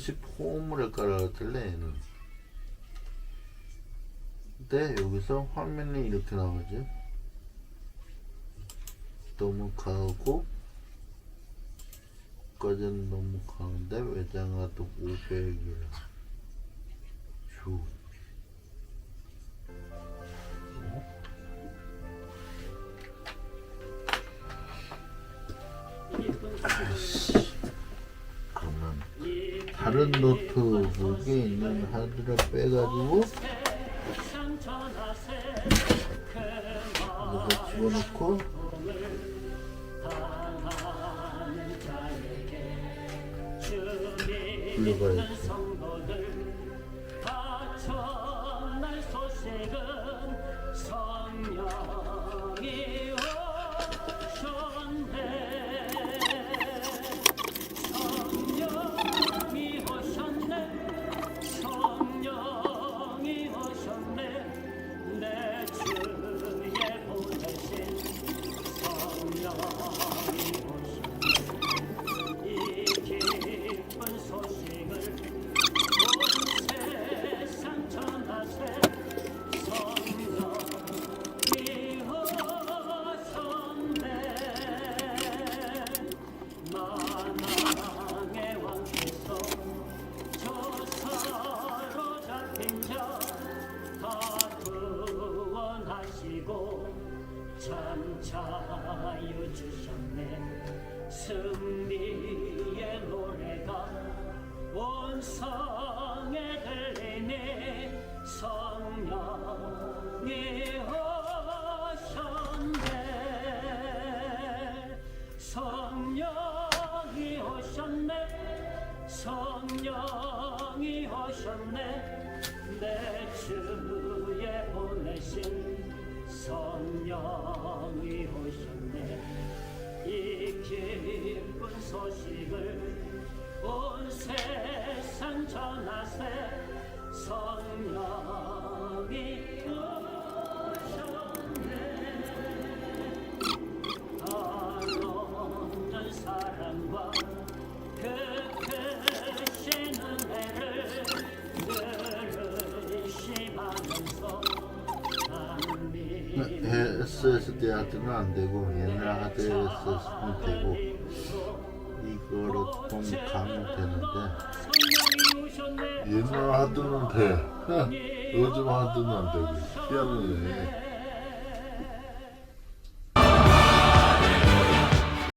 글러시 폼을 깔아줬길래 얘는. 근데 여기서 화면이 이렇게 나오지? 너무 가고 까지는 너무 가는데 외장하도 500이라. 주 다른 노트북에 있는 하드를 빼가지고 여기다 집어넣고 불러봐야지 Oh, 잠자유 주셨네. 승리의 노래가 온 성에 들리니 성령이 오셨네. 성령이 오셨네. 성령이 오셨네. 내 주에 보내신 성령이 오셨네. 이 기쁜 소식을 온 세상 전하세 SSD 하드는 안 되고 옛날 하드 SSD는 되고 이거로 좀 가면 되는데 옛날 하드는 돼. 요즘 하드는 안 되고 희한하네